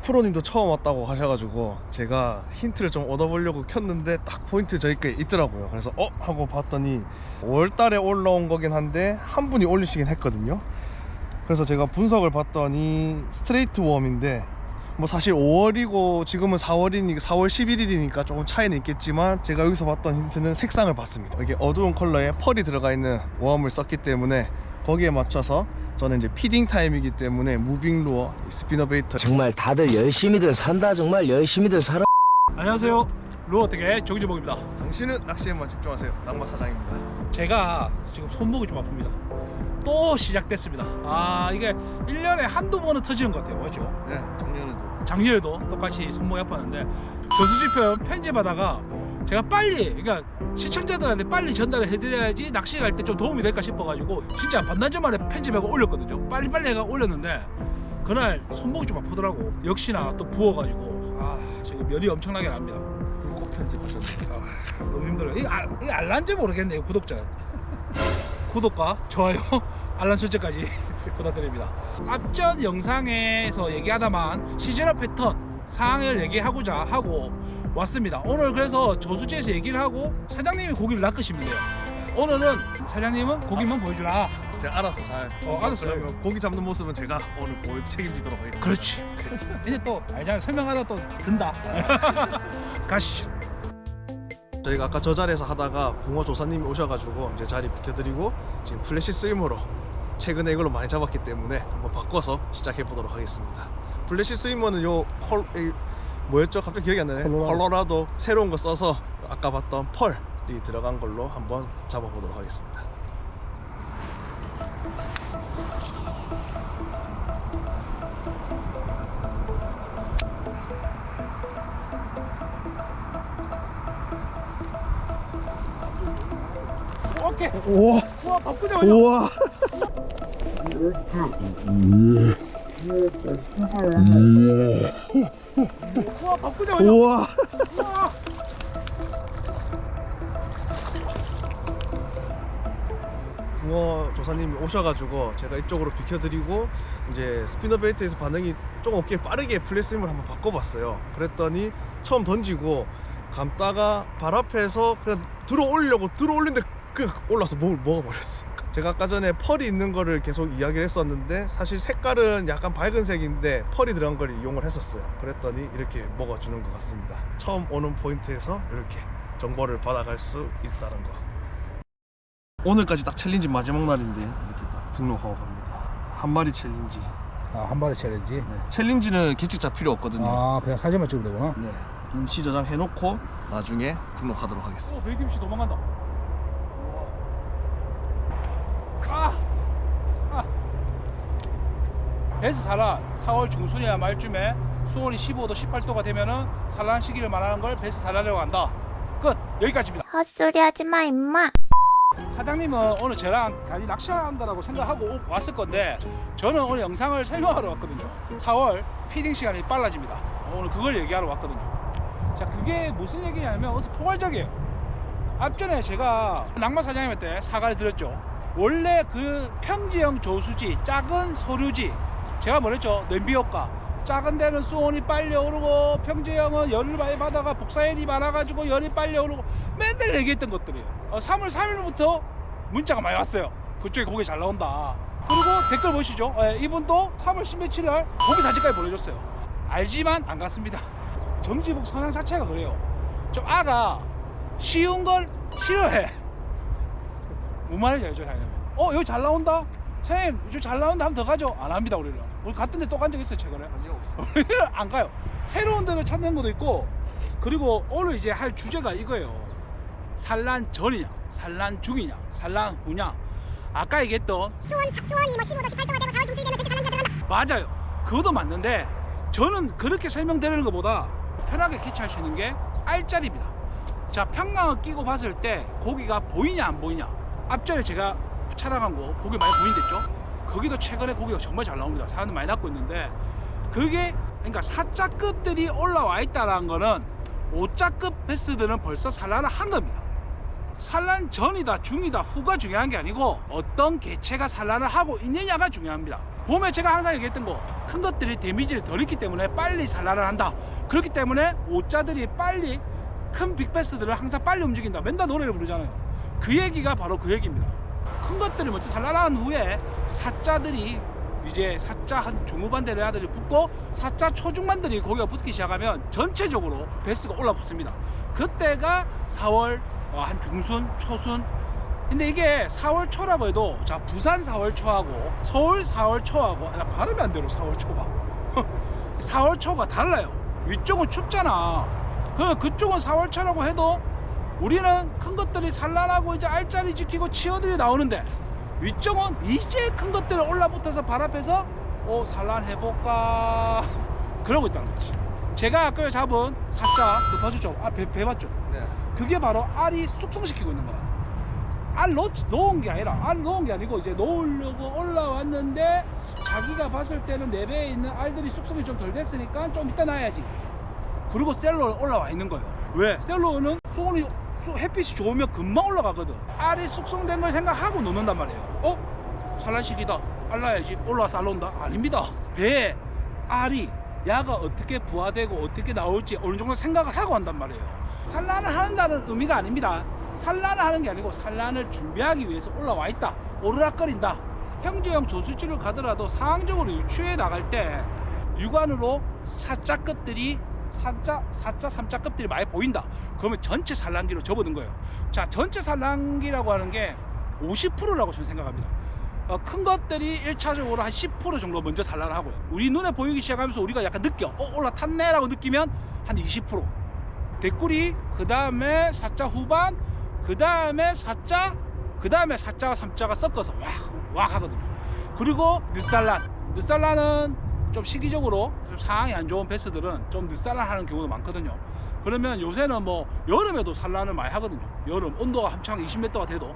프로님도 처음 왔다고 하셔가지고 제가 힌트를 좀 얻어보려고 켰는데 딱 포인트 저희 게 있더라고요. 그래서 어 하고 봤더니 5월달에 올라온 거긴 한데 한 분이 올리시긴 했거든요. 그래서 제가 분석을 봤더니 스트레이트 웜인데 뭐 사실 5월이고 지금은 4월이니까 4월 11일이니까 조금 차이는 있겠지만 제가 여기서 봤던 힌트는 색상을 봤습니다. 이게 어두운 컬러에 펄이 들어가 있는 웜을 썼기 때문에 거기에 맞춰서 저는 이제 피딩 타임이기 때문에 무빙 루어, 스피너 베이터 정말 다들 열심히들 산다 정말 열심히들 살아 안녕하세요. 루어텍의 정지복입니다. 당신은 낚시에만 집중하세요. 낭마 사장입니다. 제가 지금 손목이 좀 아픕니다. 또 시작됐습니다. 아 이게 1년에 한두 번은 터지는 것 같아요. 맞죠? 네, 작년에도 작년에도 똑같이 손목이 아팠는데 저수지편 편집하다가 제가 빨리 그러니까 시청자들한테 빨리 전달을 해드려야지 낚시 갈 때 좀 도움이 될까 싶어가지고 진짜 반나절 만에 편집하고 올렸거든요. 빨리 빨리 해가 올렸는데 그날 손목이 좀 아프더라고. 역시나 또 부어가지고 아 지금 열이 엄청나게 납니다. 불꽃 편집하셨네요. 아, 너무 힘들어요. 이거, 알, 이거 알란지 모르겠네요, 구독자. 구독과 좋아요, 알람 설정까지 부탁드립니다. 앞전 영상에서 얘기하다만 시즌업 패턴 사항을 얘기하고자 하고 왔습니다. 오늘 그래서 저수지에서 얘기를 하고 사장님이 고기를 낚으시면 돼요. 오늘은 사장님은 고기만 보여주라. 제가 알아서 잘. 어, 알았어요. 그러면 고기 잡는 모습은 제가 오늘 보여 책임지도록 하겠습니다. 그렇지. 그렇지. 이제 또 알잖아요. 설명하다 또 든다. 가시죠. 저희가 아까 저 자리에서 하다가 붕어 조사님이 오셔가지고 이제 자리 비켜드리고 지금 플래시 스위머로 최근에 이걸로 많이 잡았기 때문에 한번 바꿔서 시작해 보도록 하겠습니다. 플래시 스위머는 요 컬, 이 뭐였죠? 갑자기 기억이 안 나네. 콜로라도. 컬러라도 새로운 거 써서 아까 봤던 펄이 들어간 걸로 한번 잡아보도록 하겠습니다. 오케이. 우와, 와, 바꾸자. 우와. 와, 바꾸자. 우와. 우와. 붕어 조사님이 오셔가지고 제가 이쪽으로 비켜드리고 이제 스피너 베이트에서 반응이 좀 없길 빠르게 플레스임을 한번 바꿔봤어요. 그랬더니 처음 던지고 감다가 발 앞에서 그냥 들어 올리려고 들어 올린데 그 올라서 목을 먹어버렸어. 제가 아까 전에 펄이 있는 거를 계속 이야기를 했었는데 사실 색깔은 약간 밝은 색인데 펄이 들어간 걸 이용을 했었어요. 그랬더니 이렇게 먹어주는 것 같습니다. 처음 오는 포인트에서 이렇게 정보를 받아갈 수 있다는 거. 오늘까지 딱 챌린지 마지막 날인데 이렇게 딱 등록하고 갑니다. 한 마리 챌린지. 아, 한 발에 챌린지. 네. 챌린지는 계측자 필요 없거든요. 아, 그냥 사진만 찍으면 되구나. 네. 임시 저장 해놓고 나중에 등록하도록 하겠습니다. 어, 베이김씨 도망간다. 아! 아! 베스 산란 4월 중순이나 말쯤에 수온이 15도, 18도가 되면은 산란 시기를 말하는 걸 베스 산란이라고 한다. 끝! 여기까지입니다. 헛소리 하지 마, 임마. 사장님은 오늘 저랑 같이 낚시한다라고 생각하고 오- 왔을 건데 저는 오늘 영상을 설명하러 왔거든요 4월 피딩 시간이 빨라집니다 오늘 그걸 얘기하러 왔거든요 자 그게 무슨 얘기냐면 어서 포괄적이에요 앞전에 제가 낭만 사장님한테 사과를 드렸죠 원래 그 평지형 조수지 작은 서류지 제가 뭐랬죠? 냄비 효과. 작은 데는 수온이 빨리 오르고 평지형은 열을 많이 받아가 복사열이 많아가지고 열이 빨리 오르고 맨날 얘기했던 것들이에요. 어, 3월 3일부터 문자가 많이 왔어요. 그쪽에 고기 잘 나온다. 그리고 댓글 보시죠? 예, 이분도 3월 10며칠 날 고기 사진까지 보내줬어요. 알지만 안 갔습니다. 정지복 성향 자체가 그래요. 좀 아가 쉬운 걸 싫어해. 알죠 사장님 어 여기 잘 나온다? 사장님 여기 잘 나온다? 하면 더 가죠? 안 합니다 우리는 우리 갔던 데 또 간 적 있어요 최근에 아니요 없어. 우리는 안 가요. 새로운 데를 찾는 것도 있고 그리고 오늘 이제 할 주제가 이거예요. 산란 전이냐, 산란 중이냐, 산란 후냐. 아까 얘기했던 수원, 수원이 뭐 15도, 18도가 되고 4월 중순이 되면 진짜 사람들이 들어간다. 맞아요. 그것도 맞는데 저는 그렇게 설명드리는 것보다 편하게 캐치할 수 있는 게 알짜리입니다. 자, 평강을 끼고 봤을 때 고기가 보이냐 안 보이냐. 앞전에 제가 촬영한 거 고기 많이 보인댔죠? 거기도 최근에 고기가 정말 잘 나옵니다. 사람들 많이 낳고 있는데 그게 그러니까 사자급들이 올라와 있다는 거는 5자급 베스들은 벌써 산란을 한 겁니다. 산란 전이다 중이다 후가 중요한 게 아니고 어떤 개체가 산란을 하고 있느냐가 중요합니다. 봄에 제가 항상 얘기했던 거 큰 것들이 데미지를 덜 입기 때문에 빨리 산란을 한다 그렇기 때문에 오자들이 빨리 큰 빅베스들을 항상 빨리 움직인다 맨날 노래를 부르잖아요 그 얘기가 바로 그 얘기입니다 큰 것들을 먼저 산란한 후에 사자들이 이제 사자 한 중후반 대 레아들이 붙고 사자 초중반들이 거기가 붙기 시작하면 전체적으로 베스가 올라붙습니다. 그때가 4월 어, 한 중순 초순. 근데 이게 4월 초라고 해도 자 부산 4월 초하고 서울 4월 초하고 나 발음이 안 되로 4월 초가. 4월 초가 달라요. 위쪽은 춥잖아. 그 그쪽은 4월 초라고 해도 우리는 큰 것들이 산란하고 이제 알짜리 지키고 치어들이 나오는데 위쪽은 이제 큰 것들이 올라붙어서 발 앞에서 어 산란해볼까 그러고 있다는 거지 제가 아까 잡은 사자 그 봐주죠 아 배, 배 봤죠 네. 그게 바로 알이 숙성시키고 있는 거야. 알 놓, 놓은 게 아니라 알 놓은 게 아니고 이제 놓으려고 올라왔는데 자기가 봤을 때는 내 배에 있는 알들이 숙성이 좀 덜 됐으니까 좀 이따 놔야지. 그리고 셀로에 올라와 있는 거예요. 왜? 셀로는 수온이 수- 햇빛이 좋으면 금방 올라가거든. 알이 숙성된 걸 생각하고 놓는단 말이에요. 어? 산란식이다. 알 놔야지. 올라와서 알 놓는다. 아닙니다. 배에 알이 야가 어떻게 부화되고 어떻게 나올지 어느 정도 생각을 하고 한단 말이에요. 산란을 한다는 의미가 아닙니다. 산란을 하는 게 아니고 산란을 준비하기 위해서 올라와 있다. 오르락거린다. 형제형 조수지를 가더라도 상황적으로 유추해 나갈 때 육안으로 사자급들이 사자, 사자, 삼자급들이 많이 보인다. 그러면 전체 산란기로 접어든 거예요. 자, 전체 산란기라고 하는 게 50%라고 저는 생각합니다. 어, 큰 것들이 1차적으로 한 10% 정도 먼저 산란을 하고요. 우리 눈에 보이기 시작하면서 우리가 약간 느껴. 어, 올라탔네 라고 느끼면 한 20%. 대꾸리, 그 다음에 사자 후반, 그 다음에 사자, 그 다음에 사자와 삼자가 섞어서 와, 와 하거든요. 그리고 늦산란. 늦산란은 좀 시기적으로 좀 상황이 안 좋은 베스들은 좀 늦산란 하는 경우도 많거든요. 그러면 요새는 뭐 여름에도 산란을 많이 하거든요. 여름 온도가 한창 20m가 돼도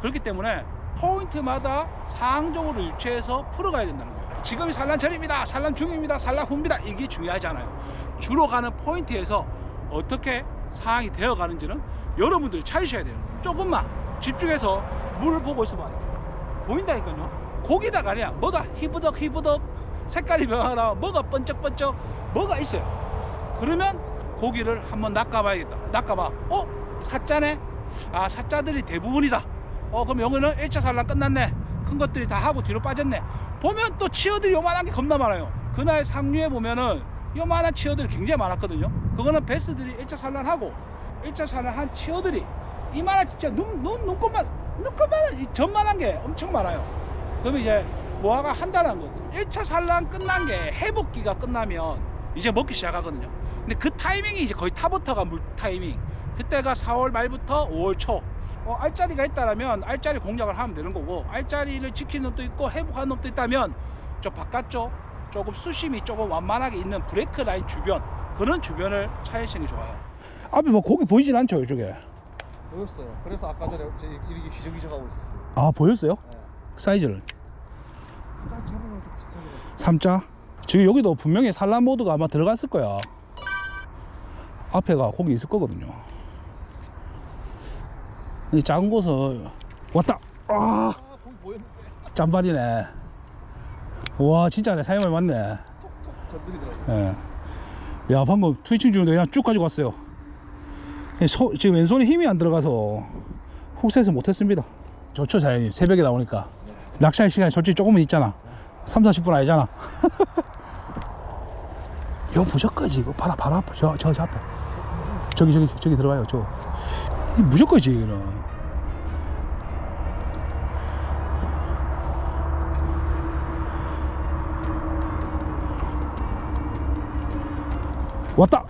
그렇기 때문에 포인트마다 상황적으로 유추해서 풀어가야 된다는 거예요. 지금이 산란철입니다. 산란 중입니다. 산란 후입니다. 이게 중요하지 않아요. 주로 가는 포인트에서 어떻게 상황이 되어 가는지는 여러분들이 찾으셔야 돼요. 조금만 집중해서 물 보고 있어봐. 보인다니까요. 고기다가 아니야. 뭐가 희부덕 희부덕 색깔이 변하나 뭐가 번쩍번쩍 뭐가 있어요. 그러면 고기를 한번 낚아봐야겠다. 낚아봐. 어? 사자네? 아 사자들이 대부분이다. 어 그럼 여기는 1차 산란 끝났네. 큰 것들이 다 하고 뒤로 빠졌네. 보면 또 치어들이 요만한 게 겁나 많아요. 그날 상류에 보면은 요만한 치어들이 굉장히 많았거든요. 그거는 베스들이 1차 산란하고 1차 산란한 치어들이 이만한 진짜 눈, 눈, 눈곱만 이 점만한 게 엄청 많아요. 그러면 이제 보아가 한다는 거거든요. 1차 산란 끝난 게 회복기가 끝나면 이제 먹기 시작하거든요. 근데 그 타이밍이 이제 거의 타버터가 물 타이밍. 그때가 4월 말부터 5월 초. 어, 알짜리가 있다면 라 알짜리 공략을 하면 되는 거고 알짜리를 지키는 놈도 있고 회복하는 놈도 있다면 저 바깥쪽 조금 수심이 조금 완만하게 있는 브레이크 라인 주변 그런 주변을 찾으시는 게 좋아요. 앞에 뭐 고기 보이진 않죠 이쪽에? 보였어요. 그래서 아까 전에 이렇게 희적희적하고 있었어요. 아 보였어요? 네. 사이즈를. 3자? 지금 여기도 분명히 산란모드가 아마 들어갔을 거야. 앞에가 거기 있을 거거든요. 이 작은 곳은 왔다! 아! 짬발이네. 와 진짜 내 사이말 맞네. 건드리더라고요. 예. 야 방금 트위칭 중인데 그냥 쭉 가지고 갔어요. 소, 지금 왼손에 힘이 안 들어가서 훅셋을 못했습니다. 좋죠 자연님 새벽에 나오니까. 낚시할 시간이 솔직히 조금은 있잖아. 3, 40분 아니잖아. 이거 무조건이지. 이거 봐라, 봐라. 저, 저, 저 앞에. 저기, 저기, 저기 들어가요. 저. 이 무조건이지, 이거는. 왔다.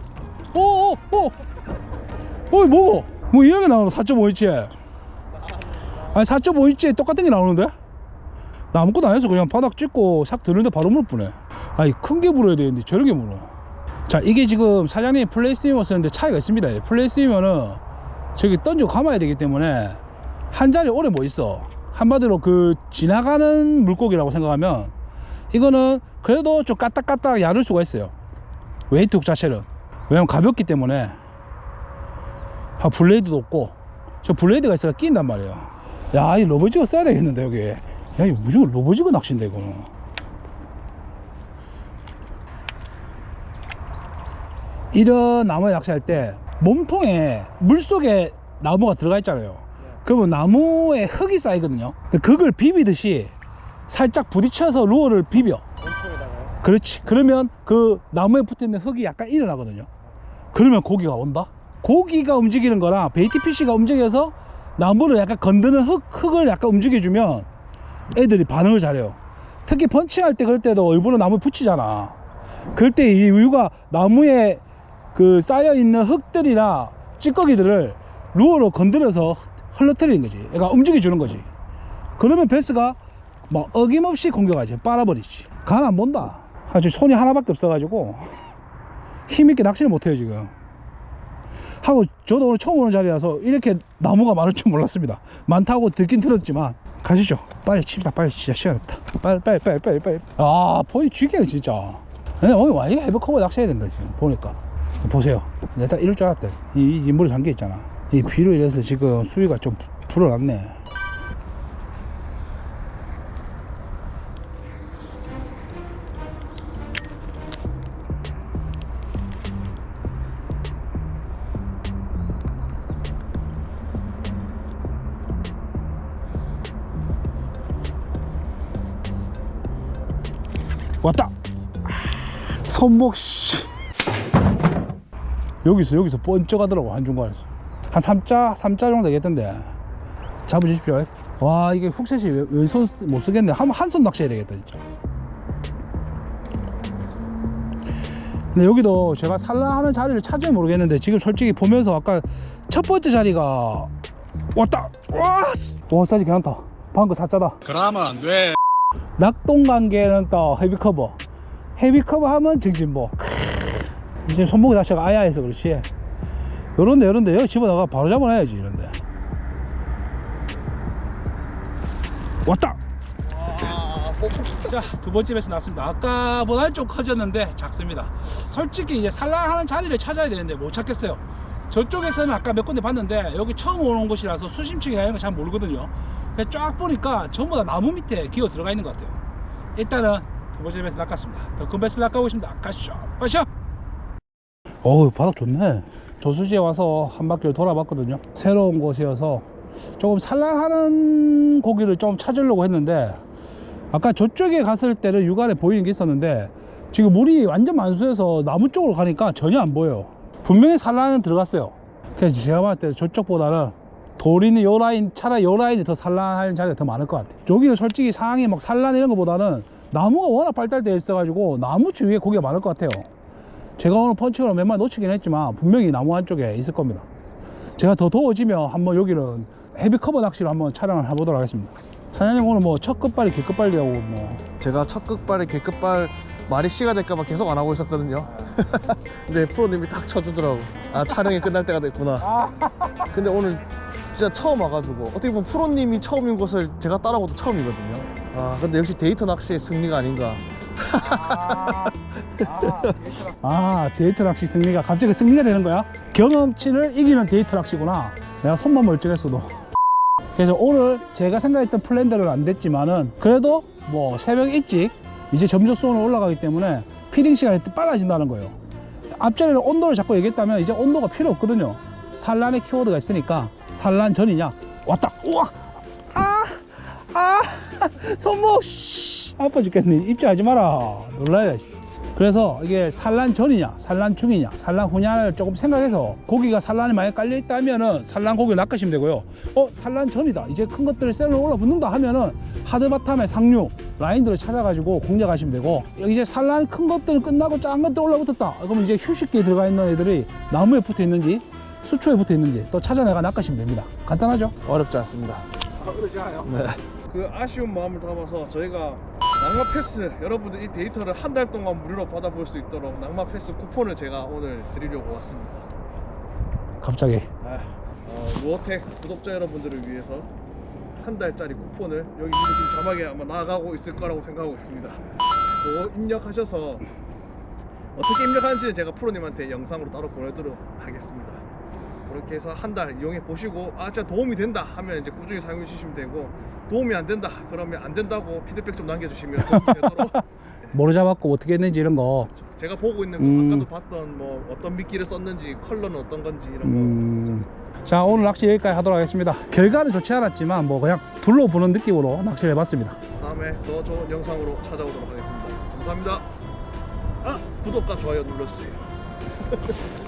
오, 오, 오. 어이 뭐? 뭐 이런 게 나오노? 4.5인치. 아니 4.5인치 똑같은 게 나오는데? 나 아무것도 안 해서 그냥 바닥 찍고 싹 드는데 바로 물을 뿌네. 아니 큰 게 물어야 되는데 저런 게 물어. 자 이게 지금 사장님 플레이스위머 쓰는데 차이가 있습니다. 이 플레이스위머는 저기 던지고 감아야 되기 때문에 한 자리에 오래 못 있어. 한마디로 그 지나가는 물고기라고 생각하면 이거는 그래도 좀 까딱까딱 야를 수가 있어요. 웨이트 훅 자체는 왜냐면 가볍기 때문에 아, 블레이드도 없고 저 블레이드가 있어야 끼인단 말이에요 야이 로버지가 써야 되겠는데 여기 야 이거 무조건 로보지가 낚시인데 이거는 이런 나무에 낚시할 때 몸통에 물속에 나무가 들어가 있잖아요. 그러면 나무에 흙이 쌓이거든요. 그걸 비비듯이 살짝 부딪혀서 루어를 비벼. 그렇지. 그러면 그 나무에 붙어있는 흙이 약간 일어나거든요. 그러면 고기가 온다? 고기가 움직이는 거랑 베이티피쉬가 움직여서 나무를 약간 건드는 흙, 흙을 약간 움직여주면 애들이 반응을 잘해요. 특히 펀치할 때 그럴 때도 일부러 나무에 붙이잖아. 그럴 때 이 우유가 나무에 그 쌓여 있는 흙들이나 찌꺼기들을 루어로 건드려서 흘러뜨리는 거지. 그러니까 움직여 주는 거지. 그러면 베스가 막 어김없이 공격하지. 빨아버리지. 간 안 본다. 아주 손이 하나밖에 없어 가지고 힘있게 낚시를 못해요 지금. 하고 저도 오늘 처음 오는 자리라서 이렇게 나무가 많을 줄 몰랐습니다. 많다고 듣긴 들었지만 가시죠. 빨리 칩시다. 빨리 진짜 시간 없다. 빨리 빨리 빨리 빨리 빨리. 아 포이 쥐게 진짜. 근데 오늘 완전 헤비커버 낚시해야 된다 지금 보니까. 보세요. 내가 딱 이럴 줄 알았대. 이, 이 물에 잠겨 있잖아. 이 비로 인해서 지금 수위가 좀 부- 불어났네. 손목 씨. 여기서 여기서 번쩍하더라고 한중간에서. 한 3자 3자 정도 되겠던데. 잡으십시오. 와 이게 훅셋이 왼- 왼손 쓰- 못 쓰겠네. 한 한손 낚시해야 되겠다 진짜. 근데 여기도 제가 산란하는 자리를 찾으면 모르겠는데 지금 솔직히 보면서 아까 첫 번째 자리가 왔다. 와, 씨. 와 사이즈 괜찮다. 방금 사자다. 그러면 안 돼. 낙동관계는 또 헤비커버 헤비 커버 하면 정진보. 이제 손목이 다시가 아야해서 그렇지. 요런데 요런데 여기 집어다가 바로 잡아놔야지 이런데. 왔다! 자 두 번째 배스 났습니다. 아까보다는 좀 커졌는데 작습니다. 솔직히 이제 산란하는 자리를 찾아야 되는데 못 찾겠어요. 저쪽에서는 아까 몇 군데 봤는데 여기 처음 오는 곳이라서 수심층이나 이런 거잘 모르거든요. 쫙 보니까 전부 다 나무 밑에 기어 들어가 있는 것 같아요. 일단은 두 번째 배스 낚았습니다. 더 큰 배스 낚아보겠습니다. 가시죠. 가시죠. 어우 바닥 좋네. 저수지에 와서 한 바퀴를 돌아봤거든요. 새로운 곳이어서 조금 산란하는 고기를 좀 찾으려고 했는데 아까 저쪽에 갔을 때는 육안에 보이는 게 있었는데 지금 물이 완전 만수해서 나무 쪽으로 가니까 전혀 안 보여요. 분명히 산란은 들어갔어요. 그래서 제가 봤을 때 저쪽보다는 돌이는 요 라인 차라리 요 라인이 더 산란하는 자리가 더 많을 것 같아요. 여기는 솔직히 상황이 막 산란 이런 것보다는 나무가 워낙 발달되어 있어 가지고 나무 주위에 고기가 많을 것 같아요 제가 오늘 펀치로 몇 마리 놓치긴 했지만 분명히 나무 한쪽에 있을 겁니다 제가 더 더워지면 한번 여기는 헤비 커버 낚시로 한번 촬영을 해보도록 하겠습니다 사장님 오늘 뭐 첫 끝발이 개 끝발이라고 뭐 제가 첫 끝발에 개끝발 말이 씨가 될까봐 계속 안 하고 있었거든요. 근데 프로님이 딱 쳐주더라고. 아 촬영이 끝날 때가 됐구나. 근데 오늘 진짜 처음 와가지고 어떻게 보면 프로님이 처음인 곳을 제가 따라오도 처음이거든요. 아 근데 역시 데이터 낚시의 승리가 아닌가. 아 데이트 낚시 승리가 갑자기 승리가 되는 거야? 경험치를 이기는 데이트 낚시구나. 내가 손만 멀쩡했어도. 그래서 오늘 제가 생각했던 플랜대로는 안 됐지만은 그래도 뭐 새벽 일찍 이제 점조수온을 올라가기 때문에 피딩 시간이 빨라진다는 거예요. 앞전에는 온도를 자꾸 얘기했다면 이제 온도가 필요 없거든요. 산란의 키워드가 있으니까 산란 전이냐? 왔다! 우와! 아 아, 손목, 씨. 아파 죽겠네. 입질하지 마라. 놀라야, 씨. 그래서 이게 산란 전이냐, 산란 중이냐, 산란 후냐를 조금 생각해서 고기가 산란이 많이 깔려 있다면은 산란 고기 낚으시면 되고요. 어, 산란 전이다. 이제 큰 것들이 셀로 올라붙는다 하면은 하드바탐의 상류 라인들을 찾아가지고 공략하시면 되고 여기 이제 산란 큰 것들은 끝나고 작은 것들 올라붙었다. 그러면 이제 휴식기에 들어가 있는 애들이 나무에 붙어 있는지 수초에 붙어 있는지 또 찾아내가 낚으시면 됩니다. 간단하죠? 어렵지 않습니다. 그러지 않아요. 그 아쉬운 마음을 담아서 저희가 낭마 패스 여러분들 이 데이터를 한 달 동안 무료로 받아볼 수 있도록 낭마 패스 쿠폰을 제가 오늘 드리려고 왔습니다. 갑자기. 아, 어, 루어텍 구독자 여러분들을 위해서 한 달짜리 쿠폰을 여기 지금 자막에 아마 나가고 있을 거라고 생각하고 있습니다. 그거 입력하셔서 어떻게 입력하는지는 제가 프로님한테 영상으로 따로 보내도록 하겠습니다. 그렇게 해서 한 달 이용해 보시고 아 진짜 도움이 된다 하면 이제 꾸준히 사용해 주시면 되고 도움이 안 된다 그러면 안 된다고 피드백 좀 남겨주시면 도움이 되도록 뭐로 잡았고 어떻게 했는지 이런 거 제가 보고 있는 거 음. 아까도 봤던 뭐 어떤 미끼를 썼는지 컬러는 어떤 건지 이런 거 음. 자 오늘 낚시 여기까지 하도록 하겠습니다 결과는 좋지 않았지만 뭐 그냥 둘러보는 느낌으로 낚시를 해봤습니다 다음에 더 좋은 영상으로 찾아오도록 하겠습니다. 감사합니다. 아 구독과 좋아요 눌러주세요.